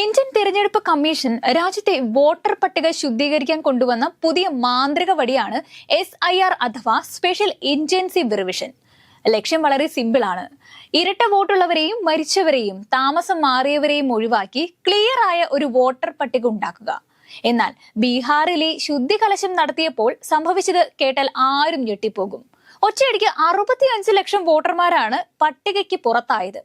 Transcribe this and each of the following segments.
Indian തിരഞ്ഞെടുപ്പ് commission രാജ്യത്തെ voter പട്ടിക ശുദ്ധീകരിക്കാൻ കൊണ്ടുവന്ന പുതിയ മാന്ത്രിക വഴിയാണ് എസ് ഐ ആർ അഥവാ സ്പെഷ്യൽ ഇന്റൻസീവ് റിവിഷൻ ലക്ഷ്യം വളരെ സിമ്പിൾ ആണ്. ഇരട്ട വോട്ടുള്ളവരെയും മരിച്ചവരെയും താമസം മാറിയവരെയും ഒഴിവാക്കി ക്ലിയർ ആയ ഒരു വോട്ടർ പട്ടിക ഉണ്ടാക്കുക. എന്നാൽ ബീഹാറിലെ ശുദ്ധി കലശം നടത്തിയപ്പോൾ സംഭവിച്ചത് കേട്ടാൽ ആരും ഞെട്ടിപ്പോകും. ഒറ്റയടിക്ക് അറുപത്തിയഞ്ച് ലക്ഷം വോട്ടർമാരാണ് പട്ടികയ്ക്ക് പുറത്തായത്.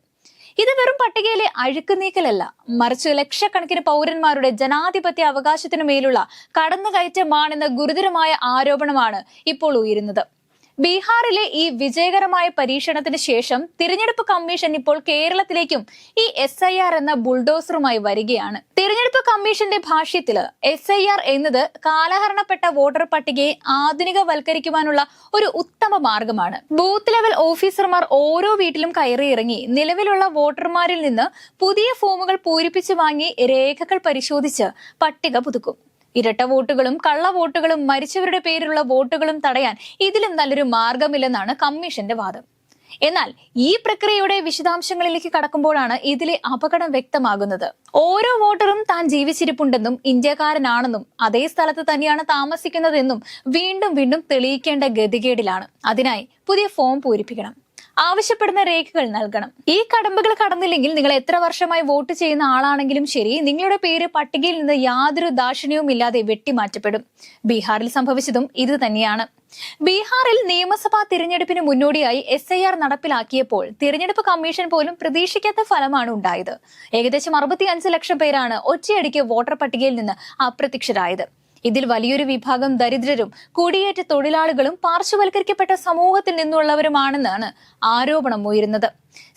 ഇത് വെറും പട്ടികയിലെ അഴുക്ക് നീക്കലല്ല മറിച്ച് ലക്ഷക്കണക്കിന് പൗരന്മാരുടെ ജനാധിപത്യ അവകാശത്തിനു മേലുള്ള കടന്നുകയറ്റമാണെന്ന ഗുരുതരമായ ആരോപണമാണ് ഇപ്പോൾ ഉയരുന്നത്. ബീഹാറിലെ ഈ വിജയകരമായ പരീക്ഷണത്തിന് ശേഷം തിരഞ്ഞെടുപ്പ് കമ്മീഷൻ ഇപ്പോൾ കേരളത്തിലേക്കും ഈ എസ് ഐ ആർ എന്ന ബുൾഡോസറുമായി വരികയാണ്. തിരഞ്ഞെടുപ്പ് കമ്മീഷന്റെ ഭാഷ്യത്തിൽ എസ് ഐ ആർ എന്നത് കാലഹരണപ്പെട്ട വോട്ടർ പട്ടികയെ ആധുനികവൽക്കരിക്കുവാനുള്ള ഒരു ഉത്തമ മാർഗമാണ്. ബൂത്ത് ലെവൽ ഓഫീസർമാർ ഓരോ വീട്ടിലും കയറി ഇറങ്ങി നിലവിലുള്ള വോട്ടർമാരിൽ നിന്ന് പുതിയ ഫോമുകൾ പൂരിപ്പിച്ചു വാങ്ങി രേഖകൾ പരിശോധിച്ച് പട്ടിക പുതുക്കും. ഇരട്ട വോട്ടുകളും കള്ള വോട്ടുകളും മരിച്ചവരുടെ പേരിലുള്ള വോട്ടുകളും തടയാൻ ഇതിലും നല്ലൊരു മാർഗമില്ലെന്നാണ് കമ്മീഷന്റെ വാദം. എന്നാൽ ഈ പ്രക്രിയയുടെ വിശദാംശങ്ങളിലേക്ക് കടക്കുമ്പോഴാണ് ഇതിലെ അപകടം വ്യക്തമാകുന്നത്. ഓരോ വോട്ടറും താൻ ജീവിച്ചിരിപ്പുണ്ടെന്നും ഇന്ത്യക്കാരനാണെന്നും അതേ സ്ഥലത്ത് തന്നെയാണ് താമസിക്കുന്നതെന്നും വീണ്ടും വീണ്ടും തെളിയിക്കേണ്ട ഗതികേടിലാണ്. അതിനായി പുതിയ ഫോം പൂരിപ്പിക്കണം. ആവശ്യപ്പെടുന്ന രേഖകൾ നൽകണം. ഈ കടമ്പകൾ കടന്നില്ലെങ്കിൽ നിങ്ങൾ എത്ര വർഷമായി വോട്ട് ചെയ്യുന്ന ആളാണെങ്കിലും ശരി നിങ്ങളുടെ പേര് പട്ടികയിൽ നിന്ന് യാതൊരു ദാക്ഷിണ്യവും ഇല്ലാതെ വെട്ടിമാറ്റപ്പെടും. ബീഹാറിൽ സംഭവിച്ചതും ഇത് തന്നെയാണ്. ബീഹാറിൽ നിയമസഭാ തിരഞ്ഞെടുപ്പിന് മുന്നോടിയായി എസ് ഐ ആർ നടപ്പിലാക്കിയപ്പോൾ തിരഞ്ഞെടുപ്പ് കമ്മീഷൻ പോലും പ്രതീക്ഷിക്കാത്ത ഫലമാണ് ഉണ്ടായത്. ഏകദേശം അറുപത്തിയഞ്ച് ലക്ഷം പേരാണ് ഒറ്റയടിക്ക് വോട്ടർ പട്ടികയിൽ നിന്ന് അപ്രത്യക്ഷരായത്. ഇതിൽ വലിയൊരു വിഭാഗം ദരിദ്രരും കുടിയേറ്റ തൊഴിലാളികളും പാർശ്വവൽക്കരിക്കപ്പെട്ട സമൂഹത്തിൽ നിന്നുള്ളവരുമാണെന്നാണ് ആരോപണം ഉയരുന്നത്.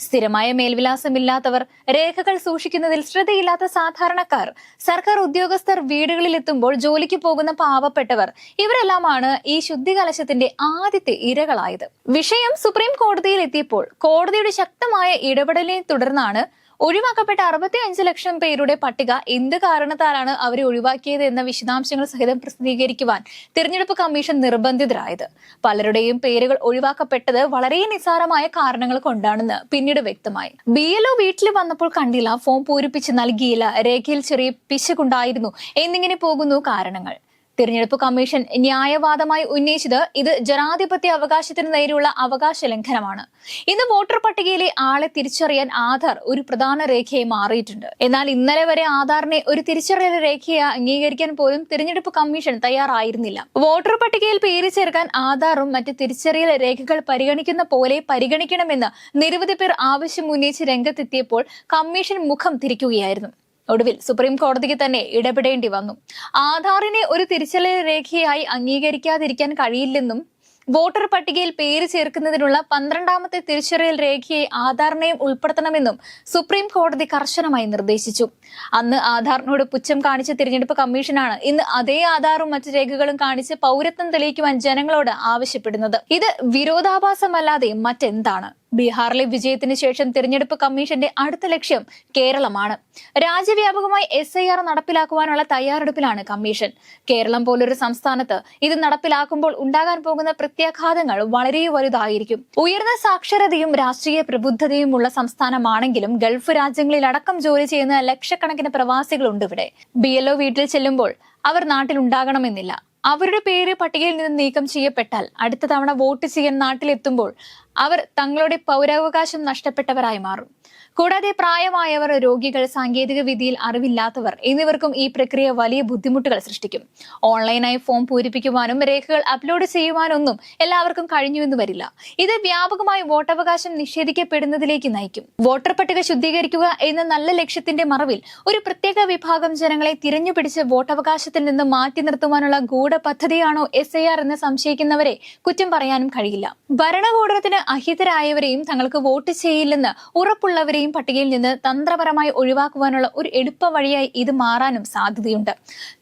സ്ഥിരമായ മേൽവിലാസമില്ലാത്തവർ രേഖകൾ സൂക്ഷിക്കുന്നതിൽ ശ്രദ്ധയില്ലാത്ത സാധാരണക്കാർ സർക്കാർ ഉദ്യോഗസ്ഥർ വീടുകളിൽ എത്തുമ്പോൾ ജോലിക്ക് പോകുന്ന പാവപ്പെട്ടവർ ഇവരെല്ലാമാണ് ഈ ശുദ്ധികലശത്തിന്റെ ആദ്യത്തെ ഇരകളായത്. വിഷയം സുപ്രീം കോടതിയിൽ എത്തിയപ്പോൾ കോടതിയുടെ ശക്തമായ ഇടപെടലിനെ തുടർന്നാണ് ഒഴിവാക്കപ്പെട്ട അറുപത്തി അഞ്ച് ലക്ഷം പേരുടെ പട്ടിക എന്ത് കാരണത്താലാണ് അവരെ ഒഴിവാക്കിയത് എന്ന വിശദാംശങ്ങൾ സഹിതം പ്രസിദ്ധീകരിക്കുവാൻ തിരഞ്ഞെടുപ്പ് കമ്മീഷൻ നിർബന്ധിതരായത്. പലരുടെയും പേരുകൾ ഒഴിവാക്കപ്പെട്ടത് വളരെ നിസ്സാരമായ കാരണങ്ങൾ കൊണ്ടാണെന്ന് പിന്നീട് വ്യക്തമായി. ബി വീട്ടിൽ വന്നപ്പോൾ കണ്ടില്ല ഫോം പൂരിപ്പിച്ച് നൽകിയില്ല രേഖയിൽ ചെറിയ പിശകുണ്ടായിരുന്നു എന്നിങ്ങനെ പോകുന്നു കാരണങ്ങൾ. തിരഞ്ഞെടുപ്പ് കമ്മീഷൻ ന്യായവാദമായി ഉന്നയിച്ചത് ഇത് ജനാധിപത്യ അവകാശത്തിന് നേരെയുള്ള അവകാശ ലംഘനമാണ്. ഇന്ന് വോട്ടർ പട്ടികയിലെ ആളെ തിരിച്ചറിയാൻ ആധാർ ഒരു പ്രധാന രേഖയായി മാറിയിട്ടുണ്ട്. എന്നാൽ ഇന്നലെ വരെ ആധാറിനെ ഒരു തിരിച്ചറിയൽ രേഖയെ അംഗീകരിക്കാൻ പോലും തിരഞ്ഞെടുപ്പ് കമ്മീഷൻ തയ്യാറായിരുന്നില്ല. വോട്ടർ പട്ടികയിൽ പേര് ചേർക്കാൻ ആധാറും മറ്റ് തിരിച്ചറിയൽ രേഖകൾ പരിഗണിക്കുന്ന പോലെ പരിഗണിക്കണമെന്ന് നിരവധി പേർ ആവശ്യം ഉന്നയിച്ച് രംഗത്തെത്തിയപ്പോൾ കമ്മീഷൻ മുഖം തിരിക്കുകയായിരുന്നു. ഒടുവിൽ സുപ്രീം കോടതിക്ക് തന്നെ ഇടപെടേണ്ടി വന്നു. ആധാറിനെ ഒരു തിരിച്ചറിയൽ രേഖയായി അംഗീകരിക്കാതിരിക്കാൻ കഴിയില്ലെന്നും വോട്ടർ പട്ടികയിൽ പേര് ചേർക്കുന്നതിനുള്ള പന്ത്രണ്ടാമത്തെ തിരിച്ചറിയൽ രേഖയെ ആധാറിനെയും ഉൾപ്പെടുത്തണമെന്നും സുപ്രീം കോടതി കർശനമായി നിർദ്ദേശിച്ചു. അന്ന് ആധാറിനോട് പുച്ഛം കാണിച്ച തിരഞ്ഞെടുപ്പ് കമ്മീഷനാണ് ഇന്ന് അതേ ആധാറും മറ്റു രേഖകളും കാണിച്ച് പൗരത്വം തെളിയിക്കുവാൻ ജനങ്ങളോട് ആവശ്യപ്പെടുന്നത്. ഇത് വിരോധാഭാസമല്ലാതെ മറ്റെന്താണ്? ബീഹാറിലെ വിജയത്തിന് ശേഷം തിരഞ്ഞെടുപ്പ് കമ്മീഷന്റെ അടുത്ത ലക്ഷ്യം കേരളമാണ്. രാജ്യവ്യാപകമായി എസ് ഐ ആർ നടപ്പിലാക്കുവാനുള്ള തയ്യാറെടുപ്പിലാണ് കമ്മീഷൻ. കേരളം പോലൊരു സംസ്ഥാനത്ത് ഇത് നടപ്പിലാക്കുമ്പോൾ ഉണ്ടാകാൻ പോകുന്ന പ്രത്യാഘാതങ്ങൾ വളരെ വലുതായിരിക്കും. ഉയർന്ന സാക്ഷരതയും രാഷ്ട്രീയ പ്രബുദ്ധതയും ഉള്ള സംസ്ഥാനമാണെങ്കിലും ഗൾഫ് രാജ്യങ്ങളിൽ അടക്കം ജോലി ചെയ്യുന്ന ലക്ഷക്കണക്കിന് പ്രവാസികളുണ്ട് ഇവിടെ. ബി എൽഒ വീട്ടിൽ ചെല്ലുമ്പോൾ അവർ നാട്ടിലുണ്ടാകണമെന്നില്ല അവരുടെ പേര് പട്ടികയിൽ നിന്ന് നീക്കം ചെയ്യപ്പെട്ടാൽ അടുത്ത തവണ വോട്ട് ചെയ്യാൻ നാട്ടിലെത്തുമ്പോൾ അവർ തങ്ങളുടെ പൗരാവകാശം നഷ്ടപ്പെട്ടവരായി മാറും. കൂടാതെ പ്രായമായവർ രോഗികൾ സാങ്കേതിക വിദ്യയിൽ അറിവില്ലാത്തവർ എന്നിവർക്കും ഈ പ്രക്രിയ വലിയ ബുദ്ധിമുട്ടുകൾ സൃഷ്ടിക്കും. ഓൺലൈനായി ഫോം പൂരിപ്പിക്കുവാനും രേഖകൾ അപ്ലോഡ് ചെയ്യുവാനൊന്നും എല്ലാവർക്കും കഴിഞ്ഞുവെന്ന് വരില്ല. ഇത് വ്യാപകമായി വോട്ടവകാശം നിഷേധിക്കപ്പെടുന്നതിലേക്ക് നയിക്കും. വോട്ടർ പട്ടിക ശുദ്ധീകരിക്കുക എന്ന നല്ല ലക്ഷ്യത്തിന്റെ മറവിൽ ഒരു പ്രത്യേക വിഭാഗം ജനങ്ങളെ തിരഞ്ഞുപിടിച്ച് വോട്ടവകാശത്തിൽ നിന്ന് മാറ്റി നിർത്തുവാനുള്ള ഗൂഢ പദ്ധതിയാണോ എസ് എന്ന് സംശയിക്കുന്നവരെ കുറ്റം പറയാനും കഴിയില്ല. ഭരണകൂടത്തിന് അഹിതരായവരെയും തങ്ങൾക്ക് വോട്ട് ചെയ്യില്ലെന്ന് ഉറപ്പുള്ളവരെയും പട്ടികയിൽ നിന്ന് തന്ത്രപരമായി ഒഴിവാക്കുവാനുള്ള ഒരു എളുപ്പ വഴിയായി ഇത് മാറാനും സാധ്യതയുണ്ട്.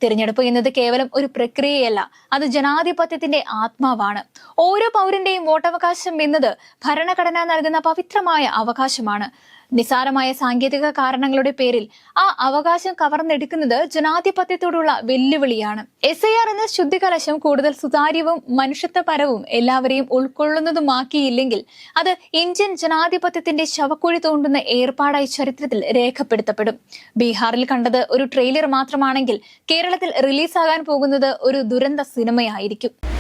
തിരഞ്ഞെടുപ്പ് എന്നത് കേവലം ഒരു പ്രക്രിയയല്ല അത് ജനാധിപത്യത്തിന്റെ ആത്മാവാണ്. ഓരോ പൗരന്റെയും വോട്ടവകാശം എന്നത് ഭരണഘടന നൽകുന്ന പവിത്രമായ അവകാശമാണ്. നിസാരമായ സാങ്കേതിക കാരണങ്ങളുടെ പേരിൽ ആ അവകാശം കവർന്നെടുക്കുന്നത് ജനാധിപത്യത്തോടുള്ള വെല്ലുവിളിയാണ്. എസ് ഐ ആർ എന്ന ശുദ്ധികലശം കൂടുതൽ സുതാര്യവും മനുഷ്യത്വപരവും എല്ലാവരെയും ഉൾക്കൊള്ളുന്നതുമാക്കിയില്ലെങ്കിൽ അത് ഇന്ത്യൻ ജനാധിപത്യത്തിന്റെ ശവക്കുഴി തോണ്ടുന്ന ഏർപ്പാടായി ചരിത്രത്തിൽ രേഖപ്പെടുത്തപ്പെടും. ബീഹാറിൽ കണ്ടത് ഒരു ട്രെയിലർ മാത്രമാണെങ്കിൽ കേരളത്തിൽ റിലീസാകാൻ പോകുന്നത് ഒരു ദുരന്ത സിനിമയായിരിക്കും.